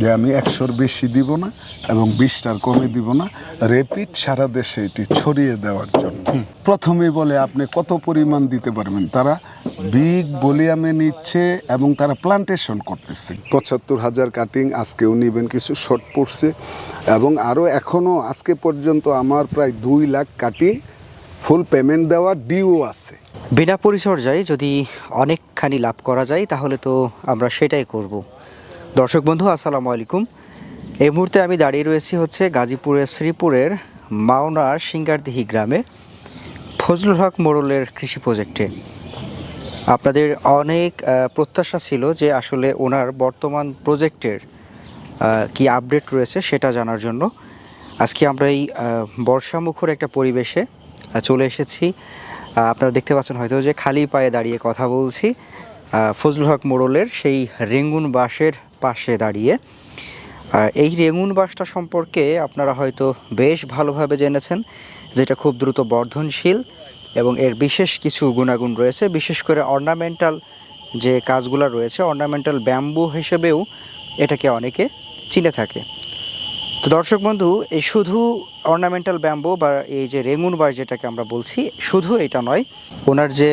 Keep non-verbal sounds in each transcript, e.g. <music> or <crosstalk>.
যে আমি একশোর বেশি দিব না এবং বিশটার কমে দিব না। রেপিড সারা দেশে এটি ছড়িয়ে দেওয়ার জন্য। প্রথমে বলে আপনি কত পরিমাণ দিতে পারবেন? তারা বিগ বলিয়ামে নিচ্ছে এবং তারা প্লান্টেশন করতেছে। পঁচাত্তর হাজার কাটিং আজকেও নেবেন কিছু শর্ট পড়ছে। এবং আরও এখনও আজকে পর্যন্ত আমার প্রায় দুই লাখ কাটিং ফুল পেমেন্ট দেওয়ার ডিও আছে। বিনা পরিচর্যায় যদি অনেকখানি লাভ করা যায় তাহলে তো আমরা সেটাই করব। দর্শক বন্ধু, আসসালামু আলাইকুম। এই মুহূর্তে আমি দাঁড়িয়ে রয়েছি হচ্ছে গাজীপুরের শ্রীপুরের মাওনার সিঙ্গারদিহি গ্রামে ফজলুল হক মোড়লের কৃষি প্রজেক্টে। আপনাদের অনেক প্রত্যাশা ছিল যে আসলে ওনার বর্তমান প্রজেক্টের কি আপডেট রয়েছে সেটা জানার জন্য। আজকে আমরা এই বর্ষামুখর একটা পরিবেশে চলে এসেছি। আপনারা দেখতে পাচ্ছেন হয়তো যে খালি পায়ে দাঁড়িয়ে কথা বলছি। ফজলুল হক মোড়লের সেই রেঙ্গুন বাসের পাশে দাঁড়িয়ে। আর এই রেঙ্গুন বাসটা সম্পর্কে আপনারা হয়তো বেশ ভালোভাবে জেনেছেন, যেটা খুব দ্রুত বর্ধনশীল এবং এর বিশেষ কিছু গুণাগুণ রয়েছে। বিশেষ করে অর্নামেন্টাল যে কাজগুলো রয়েছে অর্নামেন্টাল ব্যাম্বু হিসেবেও এটাকে অনেকে চিনে থাকে। তো দর্শক বন্ধু, এই শুধু অর্নামেন্টাল ব্যাম্বো বা এই যে রেঙ্গুন বার যেটাকে আমরা বলছি, শুধু এটা নয়, ওনার যে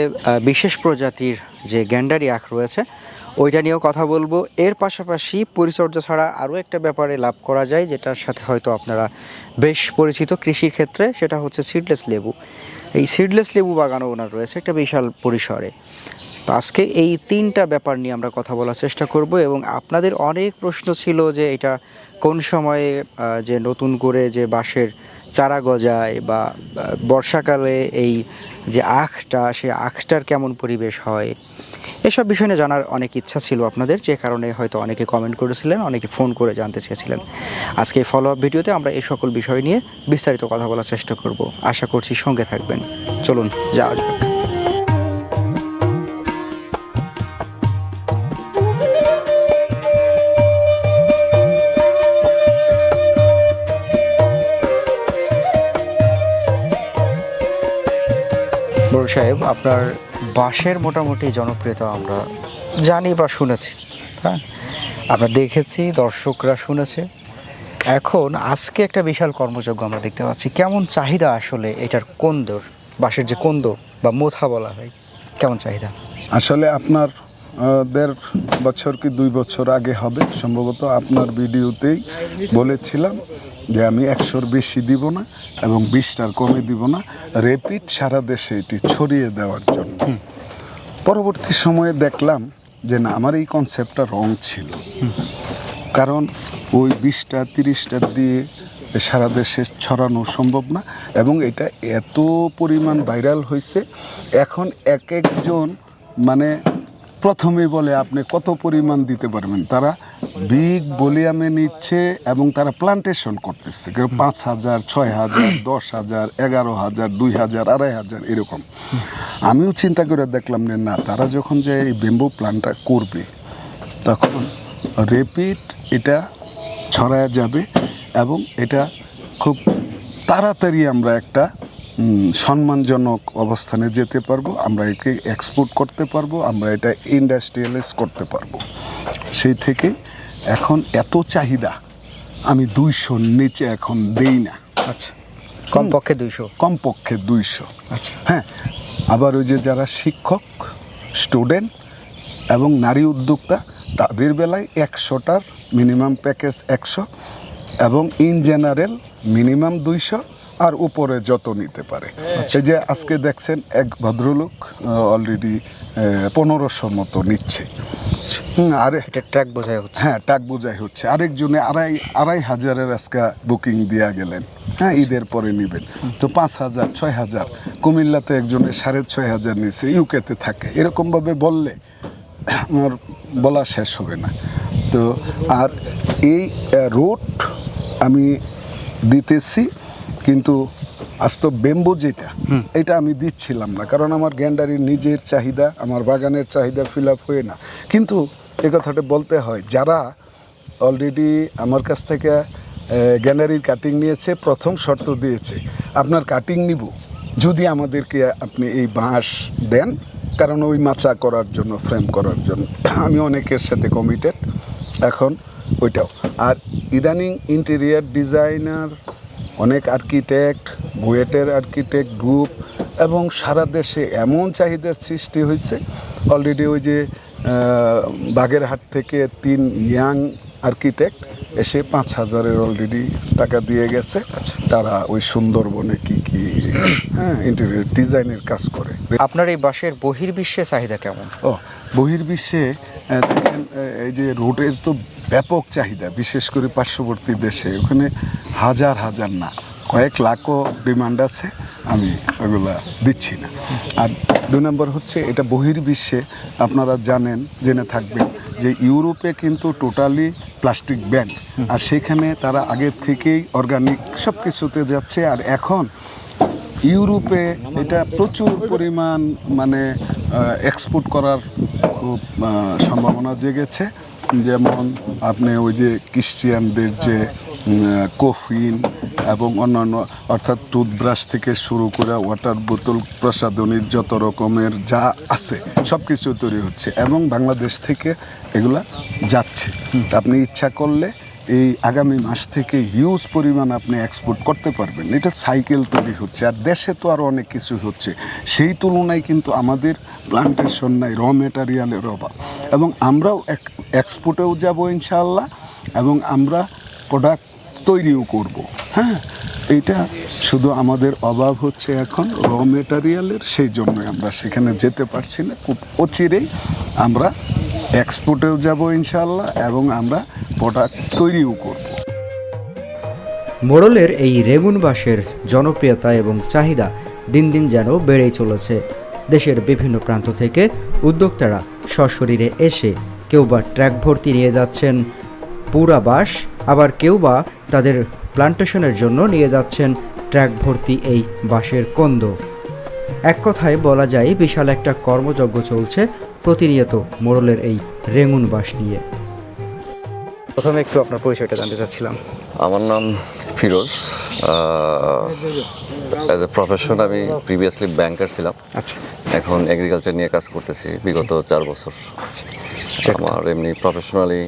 বিশেষ প্রজাতির যে গ্যান্ডারি আখ রয়েছে ওইটা নিয়েও কথা বলব। এর পাশাপাশি পরিচর্যা ছাড়া আরও একটা ব্যাপারে লাভ করা যায়, যেটার সাথে হয়তো আপনারা বেশ পরিচিত কৃষির ক্ষেত্রে, সেটা হচ্ছে সিডলেস লেবু। এই সিডলেস লেবু বাগানও ওনার রয়েছে একটা বিশাল পরিসরে। তো আজকে এই তিনটা ব্যাপার নিয়ে আমরা কথা বলার চেষ্টা করব এবং আপনাদের অনেক প্রশ্ন ছিল যে এটা কোন সময়ে যে নতুন করে যে বাঁশের চারা গজায় বা বর্ষাকালে এই যে আখটা, সেই আখটার কেমন পরিবেশ হয় এসব বিষয় নিয়ে জানার অনেক ইচ্ছা ছিল আপনাদের, যে কারণে হয়তো অনেকে কমেন্ট করেছিলেন, অনেকে ফোন করে জানতে চেয়েছিলেন। আজকে এই ফলো আপ ভিডিওতে আমরা এই সকল বিষয় নিয়ে বিস্তারিত কথা বলার চেষ্টা করব। আশা করছি সঙ্গে থাকবেন। চলুন, যাওয়া যাক। সাহেব, আপনার বাঁশের মোটামুটি জনপ্রিয়তা আমরা জানি বা শুনেছি হ্যাঁ? আমরা দেখেছি, দর্শকরা শুনেছে। এখন আজকে একটা বিশাল কর্মযজ্ঞ আমরা দেখতে পাচ্ছি। কেমন চাহিদা আসলে এটার কোন্দর বাঁশের যে কোন্দ বা মোথা বলা হয়, কেমন চাহিদা? আসলে আপনার দেড় বছর কি দুই বছর আগে হবে, সম্ভবত আপনার ভিডিওতেই বলেছিলাম। যে আমি একশোর বেশি দিব না এবং বিশটার কমে দিব না। রেপিড সারা দেশে এটি ছড়িয়ে দেওয়ার জন্য। পরবর্তী সময়ে দেখলাম যে না আমার এই কনসেপ্টটা রং ছিল। কারণ ওই বিশটা তিরিশটা দিয়ে সারা দেশে ছড়ানো সম্ভব না এবং এটা এত পরিমাণ ভাইরাল হয়েছে। এখন এক একজন মানে প্রথমেই বলে আপনি কত পরিমাণ দিতে পারবেন? তারা বিগ ভলিউমে নিচ্ছে এবং তারা প্লান্টেশন করতেছে। কেউ পাঁচ হাজার, ছয় হাজার, দশ হাজার, এগারো হাজার, দুই হাজার, আড়াই হাজার, এরকম। আমিও চিন্তা করে দেখলাম যে না, তারা যখন যে এই বেম্বু প্ল্যানটা করবে, তখন রেপিড এটা ছড়ায় যাবে এবং এটা খুব তাড়াতাড়ি আমরা একটা সম্মানজনক অবস্থানে যেতে পারব, আমরা একে এক্সপোর্ট করতে পারব, আমরা এটা ইন্ডাস্ট্রিয়ালাইজ করতে পারব। সেই থেকে এখন এত চাহিদা আমি দুইশোর নিচে এখন দেই না। আচ্ছা কমপক্ষে দুইশো। কমপক্ষে দুইশো। আচ্ছা। হ্যাঁ আবার ওই যে যারা শিক্ষক স্টুডেন্ট এবং নারী উদ্যোক্তা তাদের বেলায় একশোটার মিনিমাম প্যাকেজ একশো এবং ইন জেনারেল মিনিমাম দুইশো। আর উপরে যত নিতে পারে। এই যে আজকে দেখছেন এক ভদ্রলোক অলরেডি পনেরোশোর মতো নিচ্ছে। আরে এটা ট্র্যাক বোঝাই হচ্ছে। হ্যাঁ টাক বোঝাই হচ্ছে। আরেকজনে আড়াই আড়াই হাজারের আজকে বুকিং দিয়া গেলেন। হ্যাঁ ঈদের পরে নেবেন। তো পাঁচ হাজার ছয় হাজার। কুমিল্লাতে একজনে সাড়ে ছয় হাজার নিচ্ছে ইউকেতে থাকে। এরকমভাবে বললে আমার বলা শেষ হবে না। তো আর এই রোড আমি দিতেছি। কিন্তু আজ তো বেম্বু যেটা এটা আমি দিচ্ছিলাম না কারণ আমার গ্যান্ডারির নিজের চাহিদা আমার বাগানের চাহিদা ফিল আপ হয়ে না। কিন্তু এ কথাটা বলতে হয় যারা অলরেডি আমার কাছ থেকে গ্যান্ডারির কাটিং নিয়েছে প্রথম শর্ত দিয়েছে আপনার কাটিং নিব। যদি আমাদেরকে আপনি এই বাঁশ দেন কারণ ওই মাচা করার জন্য ফ্রেম করার জন্য। <clears throat> আমি অনেকের সাথে কমিটেড এখন ওইটাও। আর ইদানিং ইন্টেরিয়ার ডিজাইনার অনেক আর্কিটেক্ট, বুয়েটের আর্কিটেক্ট গ্রুপ এবং সারা দেশে এমন চাহিদার সৃষ্টি হয়েছে। অলরেডি ওই যে বাগেরহাট থেকে তিন ইয়াং আর্কিটেক্ট এসে পাঁচ হাজারের অলরেডি টাকা দিয়ে গেছে। তারা ওই সুন্দরবনে কি কি হ্যাঁ ইন্টেরিয়র ডিজাইনের কাজ করে। আপনার এই বাঁশের বহির্বিশ্বে চাহিদা কেমন? ও বহির্বিশ্বে দেখেন এই যে রোডের তো ব্যাপক চাহিদা বিশেষ করে পার্শ্ববর্তী দেশে। ওখানে হাজার হাজার না কয়েক লাখও ডিমান্ড আছে আমি ওগুলা দিচ্ছি না। আর দুই নম্বর হচ্ছে এটা বহির্বিশ্বে আপনারা জানেন জেনে থাকবেন যে ইউরোপে কিন্তু টোটালি প্লাস্টিক ব্যান আর সেখানে তারা আগের থেকেই অর্গানিক সব কিছুতে যাচ্ছে। আর এখন ইউরোপে এটা প্রচুর পরিমাণ মানে এক্সপোর্ট করার সম্ভাবনা জেগেছে। যেমন আপনি ওই যে ক্রিশ্চিয়ানদের যে কফিন এবং অন্যান্য অর্থাৎ টুথব্রাশ থেকে শুরু করে ওয়াটার বোতল প্রসাধনীর যত রকমের যা আছে সব কিছু তৈরি হচ্ছে এবং বাংলাদেশ থেকে এগুলা যাচ্ছে। আপনি ইচ্ছা করলে এই আগামী মাস থেকে হিউজ পরিমাণ আপনি এক্সপোর্ট করতে পারবেন। এটা সাইকেল তৈরি হচ্ছে। আর দেশে তো আরও অনেক কিছু হচ্ছে। সেই তুলনায় কিন্তু আমাদের প্লান্টেশন নাই র মেটারিয়ালের অভাব। এবং আমরাও এক্সপোর্টেও যাব ইনশাল্লাহ এবং আমরা প্রোডাক্ট তৈরিও করব। হ্যাঁ? এটা শুধু আমাদের অভাব হচ্ছে এখন, র মেটারিয়ালের সেই জন্যই আমরা সেখানে যেতে পারছি না। খুব অচিরেই আমরা এক্সপোর্টেও যাব ইনশাল্লাহ এবং আমরা প্রোডাক্ট তৈরিও করব। মোড়লের এই রেগুন বাঁশের জনপ্রিয়তা এবং চাহিদা দিন দিন যেন বেড়েই চলেছে। দেশের বিভিন্ন প্রান্ত থেকে উদ্যোক্তারা সশরীরে এসে কেউ বা ট্র্যাক ভর্তি নিয়ে যাচ্ছেন, পুরা বাঁশ, আবার কেউ বা তাদের প্লান্টেশনের জন্য নিয়ে যাচ্ছেন ট্র্যাক ভর্তি এই বাঁশের কন্দ। এক কথায় বলা যায় বিশাল একটা কর্মযজ্ঞ চলছে প্রতিনিয়ত মোড়লের এই রেঙুন বাঁশ নিয়ে। প্রথমে একটু আপনার পরিচয়টা জানতে চাচ্ছিলাম। আমার নাম ফিরোজ। অ্যাজ এ প্রফেশন আমি প্রিভিয়াসলি ব্যাংকার ছিলাম। আচ্ছা। এখন এগ্রিকালচার নিয়ে কাজ করতেছি বিগত চার বছর। আচ্ছা। আমার এমনি প্রফেশনালি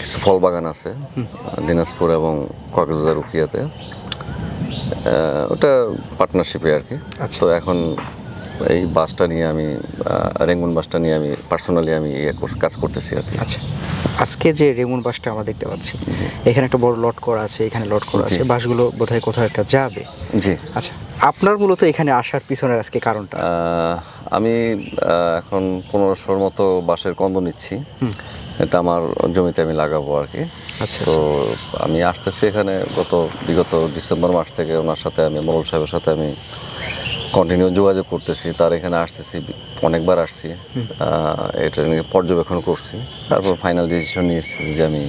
কিছু ফল বাগান আছে দিনাজপুর এবং কক্সবাজার উকিয়াতে ওটা পার্টনারশিপে আর কি। আচ্ছা। তো এখন এই বাসটা নিয়ে আমি রেঙ্গুন বাসটা নিয়ে আমি পার্সোনালি আমি ইয়ে কাজ করতেছি আর কি। আচ্ছা। আজকে যে রেমুন বাসটা আমরা দেখতে পাচ্ছি এখানে একটা বড় লট করা আছে এখানে লট করা আছে। বাসগুলো বোধহয় কোথাও একটা যাবে। জি। আচ্ছা আপনার মূলত এখানে আসার পিছনের আজকে কারণটা? আমি এখন পনেরোশোর মতো বাঁশের কন্দ নিচ্ছি। এটা আমার জমিতে আমি লাগাবো আর কি। আচ্ছা, তো আমি আসতেছি এখানে গত বিগত ডিসেম্বর মাস থেকে ওনার সাথে আমি মোরল সাহেবের সাথে আমি কন্টিনিউ যোগাযোগ করতেছি। তার এখানে আসতেছি অনেকবার আসছি। এটা নিয়ে পর্যবেক্ষণ করছি। তারপর ফাইনাল ডিসিশন নিয়ে এসেছি যে আমি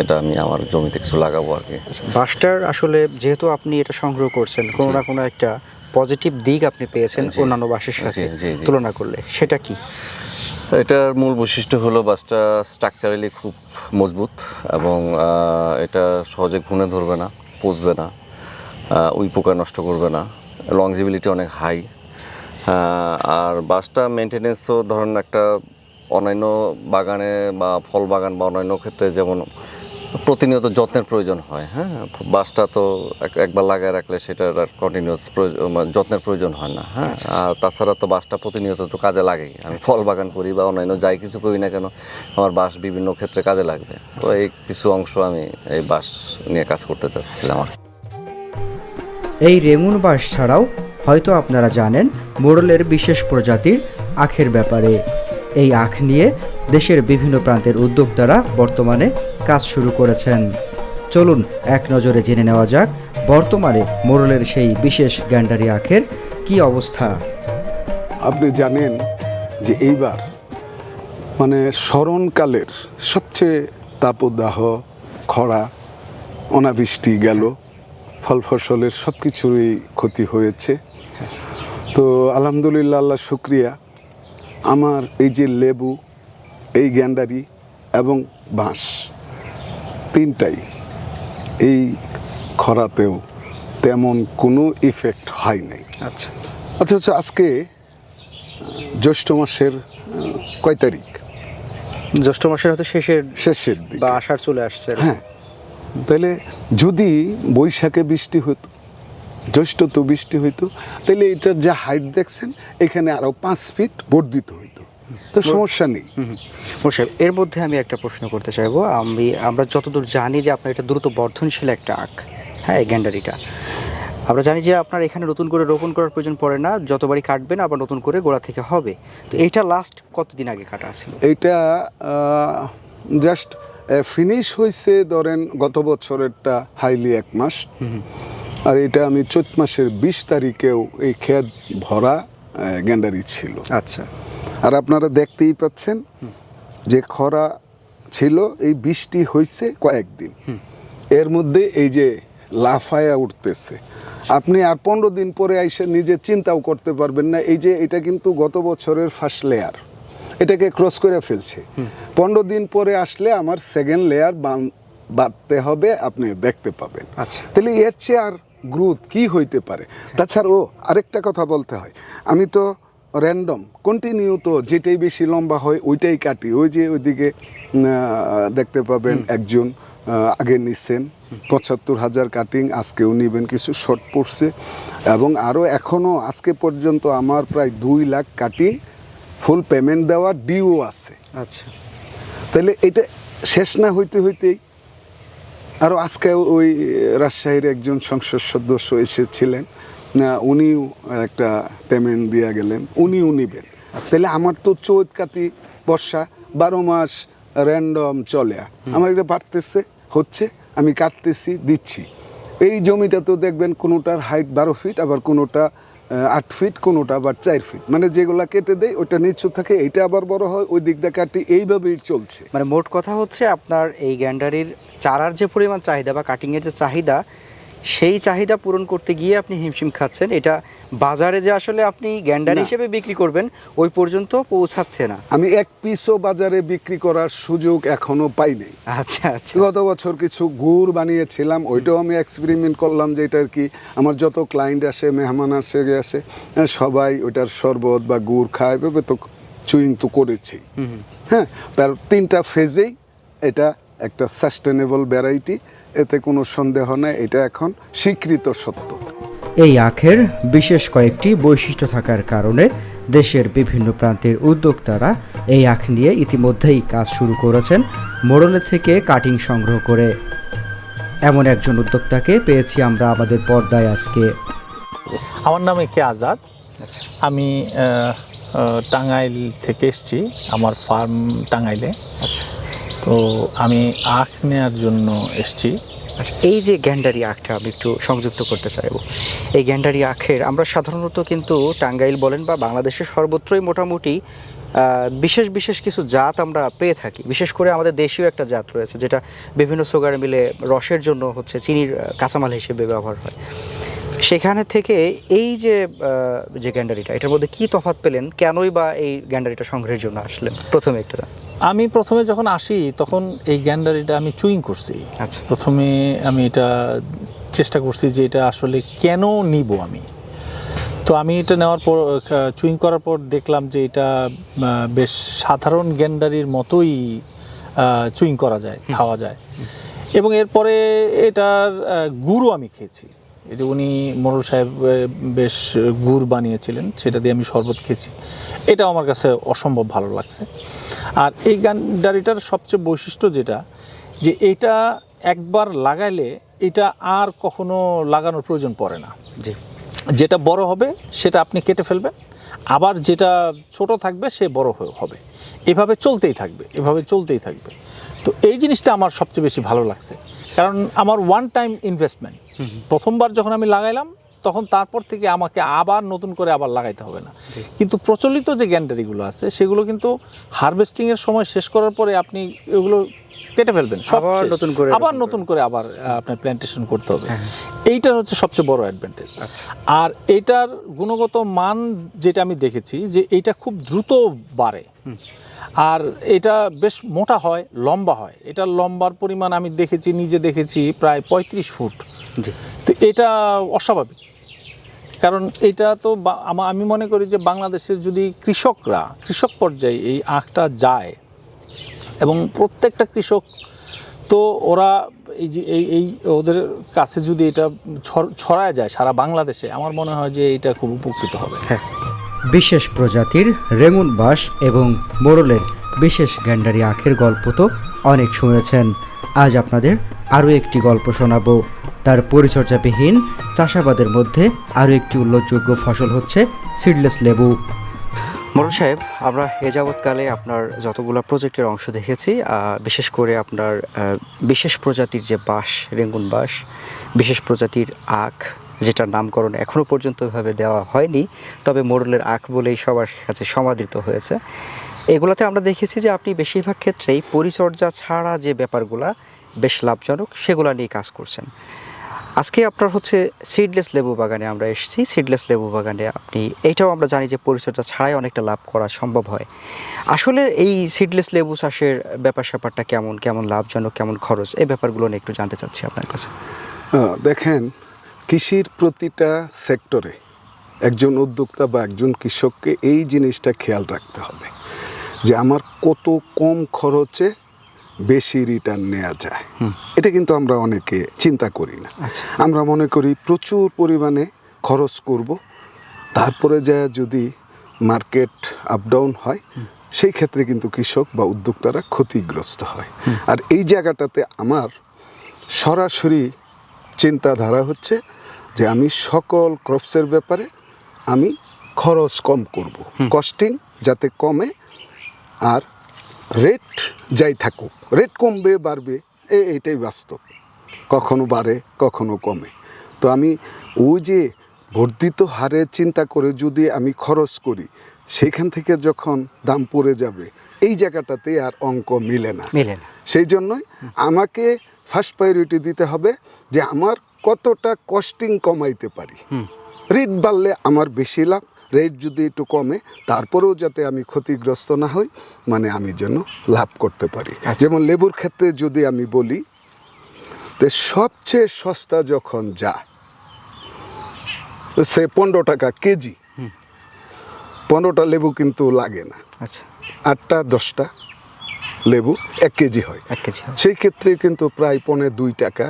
এটা আমি আমার জমিতে কিছু লাগাবো আর কি। আচ্ছা, বাসটার আসলে যেহেতু আপনি এটা সংগ্রহ করছেন কোনো না কোনো একটা পজিটিভ দিক আপনি পেয়েছেন অন্যান্য বাসের সাথে। তুলনা করলে। সেটা কি? এটার মূল বৈশিষ্ট্য হলো বাসটা স্ট্রাকচারালি খুব মজবুত এবং এটা সহজে ঘুনে ধরবে না পচবে না উই পোকা নষ্ট করবে না লংজিবিলিটি অনেক হাই আর বাসটা মেনটেনেন্সও ধরুন একটা অন্যান্য বাগানে বা ফল বাগান বা অন্যান্য ক্ষেত্রে যেমন প্রতিনিয়ত যত্নের প্রয়োজন হয় হ্যাঁ? বাসটা তো এক- একবার লাগায় রাখলে সেটার আর কন্টিনিউয়াস যত্নের প্রয়োজন হয় না হ্যাঁ? আর তাছাড়া তো বাসটা প্রতিনিয়ত তো কাজে লাগেই। আমি ফল বাগান করি বা অন্যান্য যাই কিছু করি না কেন আমার বাস বিভিন্ন ক্ষেত্রে কাজে লাগবে। তো এই কিছু অংশ আমি এই বাস নিয়ে কাজ করতে চাচ্ছিলাম আর এই রেমুন বাস ছাড়াও হয়তো আপনারা জানেন মোড়লের বিশেষ প্রজাতির আখের ব্যাপারে। এই আখ নিয়ে দেশের বিভিন্ন প্রান্তের উদ্যোক্তারা বর্তমানে কাজ শুরু করেছেন। চলুন এক নজরে জেনে নেওয়া যাক বর্তমানে মোড়লের সেই বিশেষ গ্যান্ডারি আখের কি অবস্থা। আপনি জানেন যে এইবার মানে স্মরণকালের সবচেয়ে তাপদাহ, খরা, অনাবৃষ্টি গেল। ফল ফসলের সব কিছুরই ক্ষতি হয়েছে। তো আলহামদুলিল্লাহ, আল্লাহ শুক্রিয়া। আমার এই যে লেবু এই গ্যান্ডারি এবং বাঁশ তিনটাই এই খরাতেও তেমন কোনো ইফেক্ট হয় নাই। আচ্ছা। আচ্ছা আচ্ছা আজকে জ্যৈষ্ঠ মাসের কয় তারিখ? জ্যৈষ্ঠ মাসের হয়তো শেষের শেষের বা আষাঢ় চলে আসছে। হ্যাঁ। তাহলে যদি বৈশাখে বৃষ্টি হতো জ্যৈষ্ঠ তো বৃষ্টি হইতো তাহলে এটার যে হাইট দেখছেন এখানে আরও পাঁচ ফিট বর্ধিত হইতো। তো সমস্যা নেই। সাহেব এর মধ্যে আমি একটা প্রশ্ন করতে চাইব। আমি আমরা যতদূর জানি যে আপনার এটা দ্রুত বর্ধনশীল একটা আখ হ্যাঁ এই গ্যান্ডারিটা। আমরা জানি যে আপনার এখানে নতুন করে রোপণ করার প্রয়োজন পড়ে না যতবারই কাটবেন আবার নতুন করে গোড়া থেকে হবে। তো এইটা লাস্ট কতদিন আগে কাটা ছিল? এইটা জাস্ট ফিনিশ হয়েছে ধরেন গত বছরেরটা হাইলি এক মাস। আর এটা আমি চৈত মাসের বিশ তারিখেও এই ক্ষেত ভরা গ্যান্ডারি ছিল। আচ্ছা। আর আপনারা দেখতেই পাচ্ছেন যে খরা ছিল এই বৃষ্টি হয়েছে কয়েকদিন। এর মধ্যে এই যে লাফায়া উঠতেছে। আপনি আর পনেরো দিন পরে এসে নিজে চিন্তাও করতে পারবেন না এই যে এটা কিন্তু গত বছরের ফার্স্ট লেয়ার এটাকে ক্রস করে ফেলছে। পনেরো দিন পরে আসলে আমার সেকেন্ড লেয়ার বাঁধতে হবে আপনি দেখতে পাবেন। আচ্ছা। তাহলে এর চেয়ে আর গ্রোথ কি হইতে পারে? তাছাড়া ও আরেকটা কথা বলতে হয়। আমি তো র্যান্ডম কন্টিনিউ তো যেটাই বেশি লম্বা হয় ওইটাই কাটি। ওই যে ওইদিকে দেখতে পাবেন একজন আগে নিচ্ছেন পঁচাত্তর হাজার কাটিং আজকেও নিবেন কিছু শর্ট পড়ছে। এবং আরও এখনও আজকে পর্যন্ত আমার প্রায় দুই লাখ কাটিং ফুল পেমেন্ট দেওয়ার ডিও আছে। আচ্ছা। তাহলে এটা শেষ না হইতে হইতেই আরও আজকে ওই রাজশাহীর একজন সংসদ সদস্য এসেছিলেন উনিও একটা পেমেন্ট দিয়ে গেলেন। উনিও নিবেন। তাহলে আমার তো চৈত কাতি বর্ষা বারো মাস র্যান্ডম চলে। আমার এটা বাড়তেছে হচ্ছে আমি কাটতেছি দিচ্ছি। এই জমিটা তো দেখবেন কোনোটার হাইট বারো ফিট আবার কোনোটা আট ফিট কোনোটা আবার চার ফিট মানে যেগুলা কেটে দেয় ওটা নিচু থাকে এইটা আবার বড় হয় ওই দিক দিয়ে কাটি এইভাবেই চলছে। মানে মোট কথা হচ্ছে আপনার এই গ্যান্ডারির চারার যে পরিমাণ চাহিদা বা কাটিংয়ের যে চাহিদা সেই চাহিদা পূরণ করতে গিয়ে আপনি হিমশিম খাচ্ছেন। এটা বাজারে যে আসলে আপনি গ্যান্ডার হিসেবে বিক্রি করবেন ওই পর্যন্ত পৌঁছাচ্ছে না। আমি এক পিসও বাজারে বিক্রি করার সুযোগ এখনও পাই নাই আচ্ছা আচ্ছা। গত বছর কিছু গুড় বানিয়েছিলাম ওইটাও আমি এক্সপেরিমেন্ট করলাম যে এটার কি আমার যত ক্লায়েন্ট আসে মেহমান আসে আসে সবাই ওইটার শরবত বা গুড় খায় এভাবে তো চুইং তো করেছি। হ্যাঁ তার তিনটা ফেজেই এটা একটা সাস্টেনেবল ভ্যারাইটি এতে কোনো সন্দেহ নেই এটা এখন স্বীকৃত সত্য। এই আখের বিশেষ কয়েকটি বৈশিষ্ট্য থাকার কারণে দেশের বিভিন্ন প্রান্তের উদ্যোক্তারা এই আখ নিয়ে ইতিমধ্যেই কাজ শুরু করেছেন মোড়লে থেকে কাটিং সংগ্রহ করে। এমন একজন উদ্যোক্তাকে পেয়েছি আমরা আমাদের পর্দায় আজকে। আমার নাম কে আজাদ। আমি আহ, আহ, টাঙ্গাইল থেকে এসেছি আমার ফার্ম টাঙ্গাইলে। আচ্ছা। তো আমি আখ নেওয়ার জন্য এসেছি। আচ্ছা এই যে গ্যান্ডারি আখটা আমি একটু সংযুক্ত করতে চাইব। এই গ্যান্ডারি আখের আমরা সাধারণত কিন্তু টাঙ্গাইল বলেন বা বাংলাদেশের সর্বত্রই মোটামুটি বিশেষ বিশেষ কিছু জাত আমরা পেয়ে থাকি। বিশেষ করে আমাদের দেশীয় একটা জাত রয়েছে, যেটা বিভিন্ন সুগার মিলে রসের জন্য হচ্ছে চিনির কাঁচামাল হিসেবে ব্যবহার হয়। সেখানে থেকে এই যে যে গ্যান্ডারিটা, এটার মধ্যে কি তফাৎ পেলেন? কেনই বা এই গ্যান্ডারিটা সংগ্রহের জন্য আসলেন? প্রথমে একটু আমি প্রথমে যখন আসি তখন এই গ্যান্ডারিটা আমি চুইং করছি। আচ্ছা। প্রথমে আমি এটা চেষ্টা করছি যে এটা আসলে কেন নিব আমি। তো আমি এটা নেওয়ার পর চুইং করার পর দেখলাম যে এটা বেশ সাধারণ গ্যান্ডারির মতোই চুইং করা যায় খাওয়া যায়। এবং এরপরে এটার গুঁড়ো আমি খেয়েছি। যে উনি মোরল সাহেব বেশ গুড় বানিয়েছিলেন সেটা দিয়ে আমি শরবত খেয়েছি। এটা আমার কাছে অসম্ভব ভালো লাগছে। আর এই গান্ডারিটার সবচেয়ে বৈশিষ্ট্য যেটা যে এটা একবার লাগাইলে এটা আর কখনো লাগানোর প্রয়োজন পড়ে না। জি। যেটা বড় হবে সেটা আপনি কেটে ফেলবেন। আবার যেটা ছোট থাকবে সে বড় হবে। এভাবে চলতেই থাকবে এভাবে চলতেই থাকবে। তো এই জিনিসটা আমার সবচেয়ে বেশি ভালো লাগছে। কারণ আমার ওয়ান টাইম ইনভেস্টমেন্ট প্রথমবার যখন আমি লাগাইলাম তখন তারপর থেকে আমাকে আবার নতুন করে আবার লাগাইতে হবে না। কিন্তু প্রচলিত যে গ্যান্ডারিগুলো আছে সেগুলো কিন্তু হারভেস্টিং এর সময় শেষ করার পরে আপনি এগুলো কেটে ফেলবেন। আবার নতুন করে আবার নতুন করে। আবার আপনার প্ল্যান্টেশন করতে হবে। হ্যাঁ। এইটার হচ্ছে সবচেয়ে বড় অ্যাডভান্টেজ আচ্ছা। আর এটার গুণগত মান যেটা আমি দেখেছি যে এটা খুব দ্রুত বাড়ে। আর এটা বেশ মোটা হয় লম্বা হয়। এটা লম্বার পরিমাণ আমি দেখেছি নিজে দেখেছি প্রায় পঁয়ত্রিশ ফুট। জি। তো এটা অস্বাভাবিক। কারণ এটা তো বা- আমি মনে করি যে বাংলাদেশের যদি কৃষকরা কৃষক পর্যায়ে এই আখটা যায় এবং প্রত্যেকটা কৃষক তো ওরা এই যে এই এই ওদের কাছে যদি এটা ছড়ায় যায় সারা বাংলাদেশে আমার মনে হয় যে এটা খুব উপকৃত হবে। বিশেষ প্রজাতির রেঙুন বাঁশ এবং মোরলের বিশেষ গ্যান্ডারি আখের গল্প তো অনেক শুনেছেন। আজ আপনাদের আরও একটি গল্প শোনাবো। তার পরিচর্যাবিহীন চাষাবাদের মধ্যে আরও একটি উল্লেখযোগ্য ফসল হচ্ছে সিডলেস লেবু। মোরল সাহেব, আমরা এ যাবৎকালে আপনার যতগুলো প্রজেক্টের অংশ দেখেছি বিশেষ করে আপনার বিশেষ প্রজাতির যে বাঁশ রেঙ্গুন বাঁশ, বিশেষ প্রজাতির আখ যেটার নামকরণ এখনও পর্যন্ত ওইভাবে দেওয়া হয়নি, তবে মোরলের আখ বলেই সবার কাছে সমাদৃত হয়েছে। এগুলোতে আমরা দেখেছি যে আপনি বেশিরভাগ ক্ষেত্রেই পরিচর্যা ছাড়া যে ব্যাপারগুলা বেশ লাভজনক, সেগুলা নিয়ে কাজ করছেন। আজকে আপনার হচ্ছে সিডলেস লেবু বাগানে আমরা এসেছি। সিডলেস লেবু বাগানে আপনি এইটাও আমরা জানি যে পরিচর্যা ছাড়াই অনেকটা লাভ করা সম্ভব হয়। আসলে এই সিডলেস লেবু চাষের ব্যাপার স্যাপারটা কেমন কেমন লাভজনক, কেমন খরচ এই ব্যাপারগুলো নিয়ে একটু জানতে চাচ্ছি আপনার কাছে। দেখেন কৃষির প্রতিটা সেক্টরে একজন উদ্যোক্তা বা একজন কৃষককে এই জিনিসটা খেয়াল রাখতে হবে যে আমার কত কম খরচে বেশি রিটার্ন নেওয়া যায়। এটা কিন্তু আমরা অনেকে চিন্তা করি না। আচ্ছা। আমরা মনে করি প্রচুর পরিমাণে খরচ করব। তারপরে যা যদি মার্কেট আপ ডাউন হয় সেই ক্ষেত্রে কিন্তু কৃষক বা উদ্যোক্তারা ক্ষতিগ্রস্ত হয়। আর এই জায়গাটাতে আমার সরাসরি চিন্তাধারা হচ্ছে যে আমি সকল ক্রপসের ব্যাপারে আমি খরচ কম করব। কস্টিং যাতে কমে আর রেট যাই থাকুক। রেট কমবে বাড়বে এ- এটাই বাস্তব। কখনো বাড়ে কখনো কমে। তো আমি ওই যে বর্ধিত হারে চিন্তা করে যদি আমি খরচ করি সেখান থেকে যখন দাম পড়ে যাবে এই জায়গাটাতে আর অঙ্ক মিলে না। মিলে না। সেই জন্যই আমাকে ফার্স্ট প্রায়োরিটি দিতে হবে যে আমার কতটা কস্টিং কমাইতে পারি? রেট বাড়লে আমার বেশি লাভ রেট যদি একটু কমে তারপরেও যাতে আমি ক্ষতিগ্রস্ত না হই মানে আমি যেন লাভ করতে পারি। যেমন লেবুর ক্ষেত্রে যদি আমি বলি তো সবচেয়ে সস্তা যখন যায় সে পনেরো টাকা কেজি। পনেরোটা লেবু কিন্তু লাগে না। আচ্ছা। আটটা দশটা লেবু এক কেজি হয়। এক কেজি। সেই ক্ষেত্রে কিন্তু প্রায় পৌনে দুই টাকা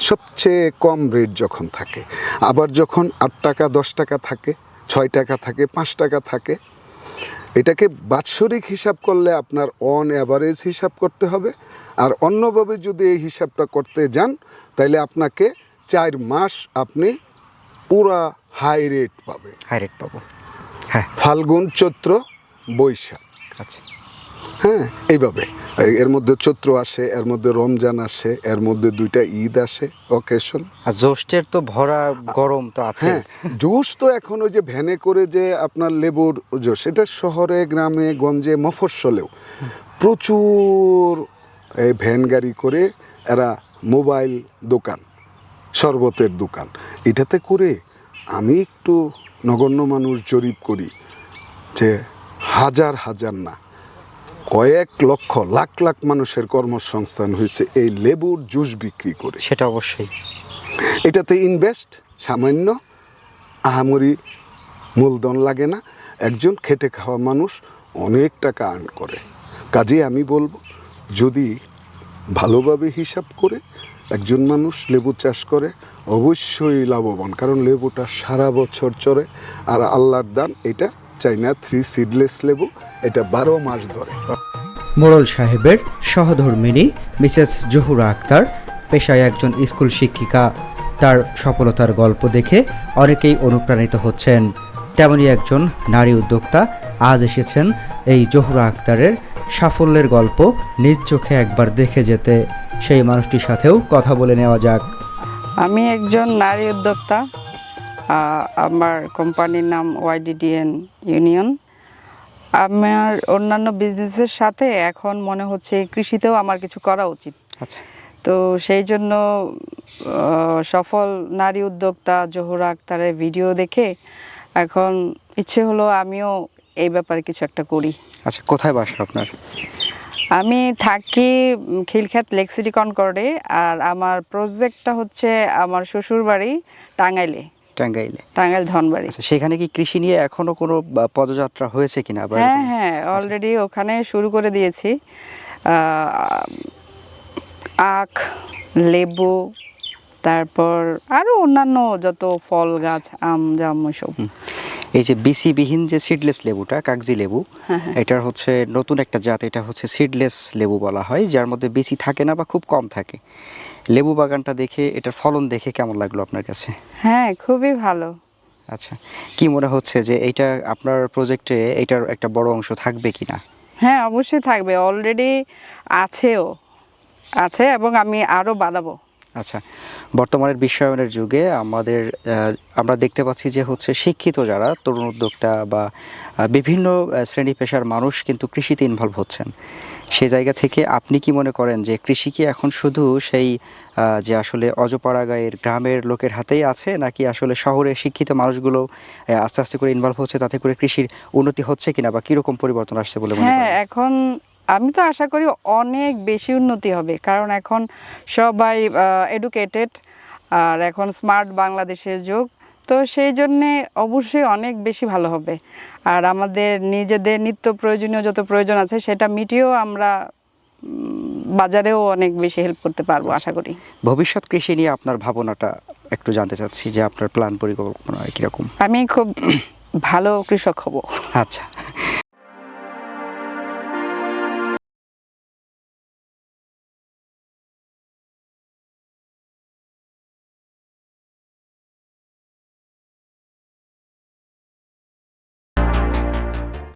সবচেয়ে কম রেট যখন থাকে আবার যখন আট টাকা দশ টাকা থাকে ছয় টাকা থাকে পাঁচ টাকা থাকে এটাকে বাৎসরিক হিসাব করলে আপনার অন অ্যাভারেজ হিসাব করতে হবে। আর অন্যভাবে যদি এই হিসাবটা করতে যান তাহলে আপনাকে চার মাস আপনি পুরা হাই রেট পাবেন। হাই রেট পাবো। হ্যাঁ। ফাল্গুন চৈত্র বৈশাখ। আচ্ছা। হ্যাঁ এইভাবে। এর মধ্যে চৈত্র আসে এর মধ্যে রমজান আসে এর মধ্যে দুইটা ঈদ আসে অকেশন আর জ্যৈষ্ঠের তো ভরা গরম তো আছে। হ্যাঁ জুস তো এখন ওই যে ভ্যানে করে যে আপনার লেবুর জুস এটা শহরে গ্রামে গঞ্জে মফস্বলেও প্রচুর এই ভ্যান গাড়ি করে এরা মোবাইল দোকান শরবতের দোকান। এটাতে করে আমি একটু নগণ্য মানুষ জরিপ করি যে হাজার হাজার না। কয়েক লক্ষ লাখ লাখ মানুষের কর্মসংস্থান হয়েছে এই লেবুর জুস বিক্রি করে। সেটা অবশ্যই। এটাতে ইনভেস্ট সামান্য আহামরি মূলধন লাগে না একজন খেটে খাওয়া মানুষ অনেক টাকা আর্ন করে। কাজে আমি বলব যদি ভালোভাবে হিসাব করে একজন মানুষ লেবু চাষ করে অবশ্যই লাভবান। কারণ লেবুটা সারা বছর চড়ে আর আল্লাহর দান এটা চাইনা থ্রি সিডলেস লেবু এটা বারো মাস ধরে। মোড়ল সাহেবের সহধর্মিনী মিসেস জহুরা আক্তার পেশায় একজন স্কুল শিক্ষিকা। তার সফলতার গল্প দেখে অনেকেই অনুপ্রাণিত হচ্ছেন। তেমনই একজন নারী উদ্যোক্তা আজ এসেছেন এই জহুরা আক্তারের সাফল্যের গল্প নিজ চোখে একবার দেখে যেতে। সেই মানুষটির সাথেও কথা বলে নেওয়া যাক। আমি একজন নারী উদ্যোক্তা। আমার কোম্পানির নাম ওয়াইডিডিএন ইউনিয়ন। আমার অন্যান্য বিজনেসের সাথে এখন মনে হচ্ছে কৃষিতেও আমার কিছু করা উচিত। আচ্ছা। তো সেই জন্য সফল নারী উদ্যোক্তা জোহরা আক্তারের ভিডিও দেখে এখন ইচ্ছে হলো আমিও এই ব্যাপারে কিছু একটা করি। আচ্ছা কোথায় বাসা আপনার? আমি থাকি খিলখ্যাত লেক সিটি কনকর্ডে আর আমার প্রজেক্টটা হচ্ছে আমার শ্বশুর বাড়ি টাঙ্গাইলে। টাঙ্গাইলে। টাঙ্গাইল ধনবাড়ি। আচ্ছা সেখানে কি কৃষি নিয়ে এখনও কোনো পদযাত্রা হয়েছে কিনা? হ্যাঁ হ্যাঁ অলরেডি ওখানে শুরু করে দিয়েছি। আখ লেবু তারপর আরও অন্যান্য যত ফল গাছ আম জাম সব এই যে বিসিবিহীন যে সিডলেস লেবুটা কাগজি লেবু এটার হচ্ছে নতুন একটা জাত এটা হচ্ছে সিডলেস লেবু বলা হয় যার মধ্যে বিচি থাকে না বা খুব কম থাকে। লেবু বাগানটা দেখে এটার ফলন দেখে কেমন লাগল আপনার কাছে? হ্যাঁ খুবই ভালো। আচ্ছা কি মনে হচ্ছে যে এইটা আপনার প্রজেক্টে এটার একটা বড় অংশ থাকবে কি না হ্যাঁ অবশ্যই থাকবে। অলরেডি আছেও। আছে এবং আমি আরও বাড়াবো। আচ্ছা বর্তমানের বিশ্বায়নের যুগে আমাদের আমরা দেখতে পাচ্ছি যে হচ্ছে শিক্ষিত যারা তরুণ উদ্যোক্তা বা বিভিন্ন শ্রেণি পেশার মানুষ কিন্তু কৃষিতে ইনভলভ হচ্ছেন। সেই জায়গা থেকে আপনি কি মনে করেন যে কৃষি কি এখন শুধু সেই যে আসলে অজপাড়া গায়ের গ্রামের লোকের হাতেই আছে নাকি আসলে শহরে শিক্ষিত মানুষগুলো আস্তে আস্তে করে ইনভলভ হচ্ছে তাতে করে কৃষির উন্নতি হচ্ছে কিনা বা কীরকম পরিবর্তন আসছে বলে মনে হ্যাঁ এখন আমি তো আশা করি অনেক বেশি উন্নতি হবে কারণ এখন সবাই এডুকেটেড আর এখন স্মার্ট বাংলাদেশের যুগ তো সেই জন্যে অবশ্যই অনেক বেশি ভালো হবে। আর আমাদের নিজেদের নিত্য প্রয়োজনীয় যত প্রয়োজন আছে সেটা মিটিয়েও আমরা বাজারেও অনেক বেশি হেল্প করতে পারব আশা করি। ভবিষ্যৎ কৃষি নিয়ে আপনার ভাবনাটা একটু জানতে চাচ্ছি যে আপনার প্ল্যান পরিকল্পনা কীরকম আমি খুব ভালো কৃষক হব। আচ্ছা।